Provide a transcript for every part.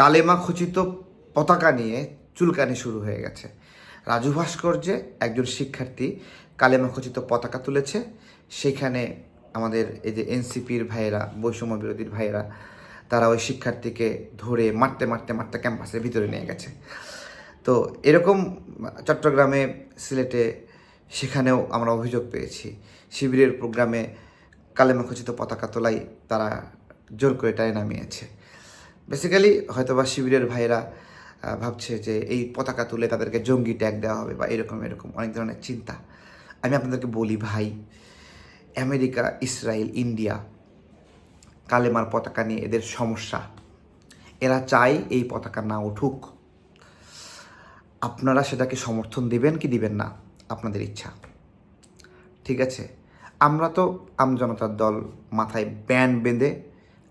কালেমা খচিত পতাকা নিয়ে চুলকানি শুরু হয়ে গেছে। রাজু ভাস্কর্যে একজন শিক্ষার্থী কালেমা খচিত পতাকা তুলেছে। সেখানে আমাদের এই যে এনসিপির ভাইয়েরা, বৈষম্য বিরোধীর ভাইয়েরা, তারা ওই শিক্ষার্থীকে ধরে মারতে মারতে মারতে ক্যাম্পাসের ভিতরে নিয়ে গেছে। তো এরকম চট্টগ্রামে, সিলেটে সেখানেও আমরা অভিযোগ পেয়েছি। শিবিরের প্রোগ্রামে কালেমা খচিত পতাকা তোলাই তারা জোর করে টাই নামিয়েছে। বেসিক্যালি হয়তোবা শিবিরের ভাইয়েরা ভাবছে যে এই পতাকা তুলে তাদেরকে জঙ্গি ট্যাগ দেওয়া হবে বা এরকম এরকম অনেক ধরনের চিন্তা। আমি আপনাদেরকে বলি ভাই, আমেরিকা, ইসরায়েল, ইন্ডিয়া, কালেমার পতাকা নিয়ে এদের সমস্যা। এরা চায় এই পতাকা না উঠুক। আপনারা সেটাকে সমর্থন দিবেন কি দিবেন না, আপনাদের ইচ্ছা। ঠিক আছে? আমরা তো আমজনতার দল মাথায় ব্যান্ড বেঁধে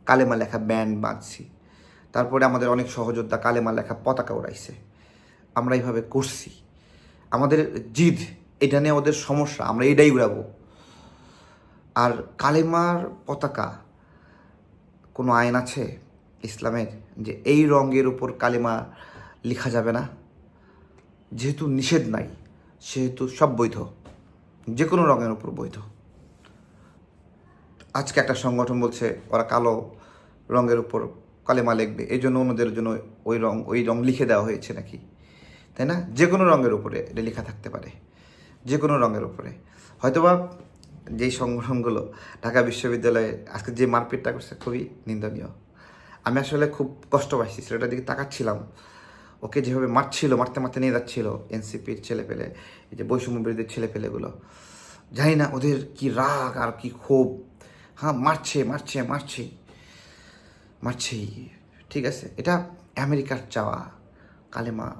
কালেমা লেখা ব্যান্ড বাঁধছি। তারপরে আমাদের অনেক সহযোদ্ধা কালেমা লেখা পতাকা উড়াইছে। আমরা এইভাবে করছি। আমাদের জিদ, এটা নিয়ে ওদের সমস্যা, আমরা এটাই উড়াবো। আর কালেমার পতাকা, কোনো আইন আছে ইসলামের যে এই রঙের উপর কালেমা লেখা যাবে না? যেহেতু নিষেধ নাই, সেহেতু সব বৈধ। যে কোনো রঙের উপর বৈধ। আজকে একটা সংগঠন বলছে, ওরা কালো রঙের উপর কালেমা লিখবে। এই জন্য অন্যদের জন্য ওই রং ওই রং লিখে দেওয়া হয়েছে নাকি? তাই না? যে কোনো রঙের উপরে এটা লেখা থাকতে পারে। যে কোনো রঙের উপরে। হয়তোবা যেই সংগঠনগুলো ঢাকা বিশ্ববিদ্যালয়ে আজকে যে মারপিটটা করছে খুবই নিন্দনীয়। আমি আসলে খুব কষ্ট পাইছি, ছেলেটার দিকে তাকাচ্ছিলাম। ওকে যেভাবে মারছিল, মারতে মারতে নিয়ে যাচ্ছিল এনসিপির ছেলে পেলে এই যে বৈষম্য বিরোধী ছেলে পেলেগুলো জানি না ওদের কি রাগ আর কি ক্ষোভ। হ্যাঁ মারছে মারছে মারছে। মারছেই ঠিক আছে? এটা আমেরিকার চাওয়া। কালেমা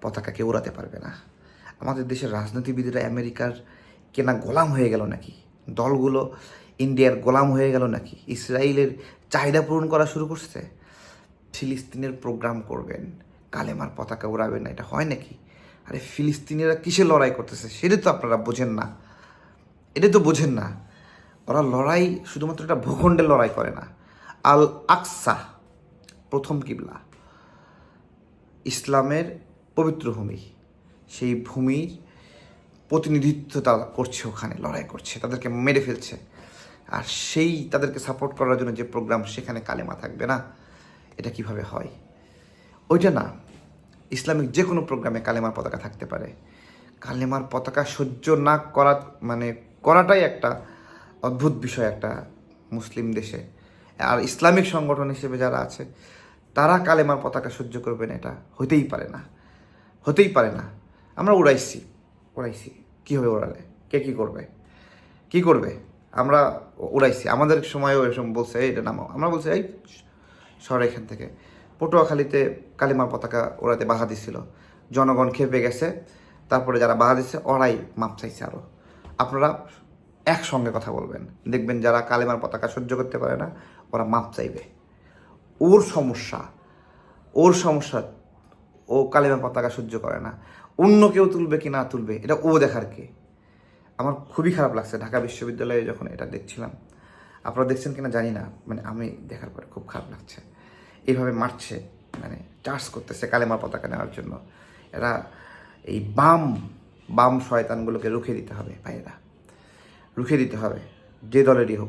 পতাকাকে উড়াতে পারবে না। আমাদের দেশের রাজনীতিবিদরা আমেরিকার কেনা গোলাম হয়ে গেল নাকি? দলগুলো ইন্ডিয়ার গোলাম হয়ে গেল নাকি? ইসরায়েলের চাহিদা পূরণ করা শুরু করছে? ফিলিস্তিনের প্রোগ্রাম করবেন। কালেমার পতাকা উড়াবেন না, এটা হয় নাকি? আরে ফিলিস্তিনিরা কিসে লড়াই করতেছে? সেটা তো আপনারা বোঝেন না। এটা তো বোঝেন না। ওরা লড়াই শুধুমাত্র একটা ভূখণ্ডের লড়াই করে না। আল আকসা প্রথম কিবলা। ইসলামের পবিত্র ভূমি। সেই ভূমির প্রতিনিধিত্ব তারা করছে ওখানে, লড়াই করছে, তাদেরকে মেরে ফেলছে। আর সেই তাদেরকে সাপোর্ট করার জন্য যে প্রোগ্রাম সেখানে কালেমা থাকবে না। এটা কীভাবে হয়? ওইটা না, ইসলামিক যে কোনো প্রোগ্রামে কালেমার পতাকা থাকতে পারে। কালেমার পতাকা সহ্য না করা মানে করাটাই একটা অদ্ভুত বিষয় একটা মুসলিম দেশে। ইসলামিক সংগঠন হিসেবে যারা আছে তারা কালেমার পতাকা সহ্য করবে না এটা হতেই পারে না। হতেই পারে না। আমরা উড়াইছি উড়াইছি। কী হবে ওড়ালে কে কী করবে? কি করবে? আমরা উড়াইছি। আমাদের সময়ও এরকম বলছে "এই, এটা নামাও। আমরা বলছি এই শহর এখান থেকে। পটুয়াখালীতে কালিমার পতাকা ওড়াতে বাধা দিছিল। জনগণ খেপে গেছে। তারপরে যারা বাধা দিচ্ছে ওরাই মাপ চাইছে আরও আপনারা একসঙ্গে কথা বলবেন। দেখবেন যারা কালেমার পতাকা সহ্য করতে পারে না ওরা মাপ চাইবে। ওর সমস্যা ওর সমস্যা, ও কালেমার পতাকা সহ্য করে না। অন্য কেউ তুলবে কি না তুলবে, এটা ও দেখার কে? আমার খুবই খারাপ লাগছে। ঢাকা বিশ্ববিদ্যালয়ে যখন এটা দেখছিলাম, আপনারা দেখছেন কিনা জানি না মানে আমি দেখার পরে খুব খারাপ লাগছে। এইভাবে মারছে মানে চার্জ করতেছে কালেমার পতাকা নেওয়ার জন্য। এরা এই বাম বাম শয়তানগুলোকে রুখে দিতে হবে ভাইয়েরা। রুখে দিতে হবে, যে দলেরই হোক।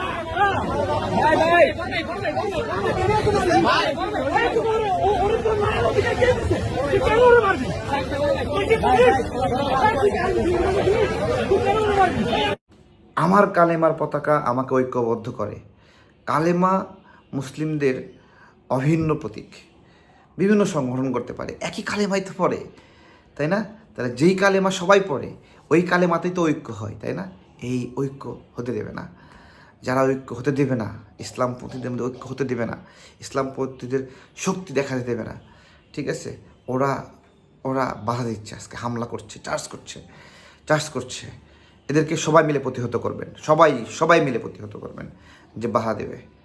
আমার কালেমার পতাকা আমাকে ঐক্যবদ্ধ করে। কালেমা মুসলিমদের অভিন্ন প্রতীক। বিভিন্ন সংগঠন করতে পারে। একই কালেমাই তো পড়ে, তাই না? তাহলে যেই কালেমা সবাই পড়ে, ওই কালেমাতেই তো ঐক্য হয়, তাই না? এই ঐক্য হতে দেবে না। যারা ঐক্য হতে দেবে না, ইসলাম পন্থীদের মধ্যে ঐক্য হতে দেবে না, ইসলাম পন্থীদের শক্তি দেখাতে দেবে না, ঠিক আছে? ওরা ওরা বাধা দিচ্ছে আজকে, হামলা করছে, চার্জ করছে চার্জ করছে। এদেরকে সবাই মিলে প্রতিহত করবেন, সবাই সবাই মিলে প্রতিহত করবেন যে বাধা দেবে।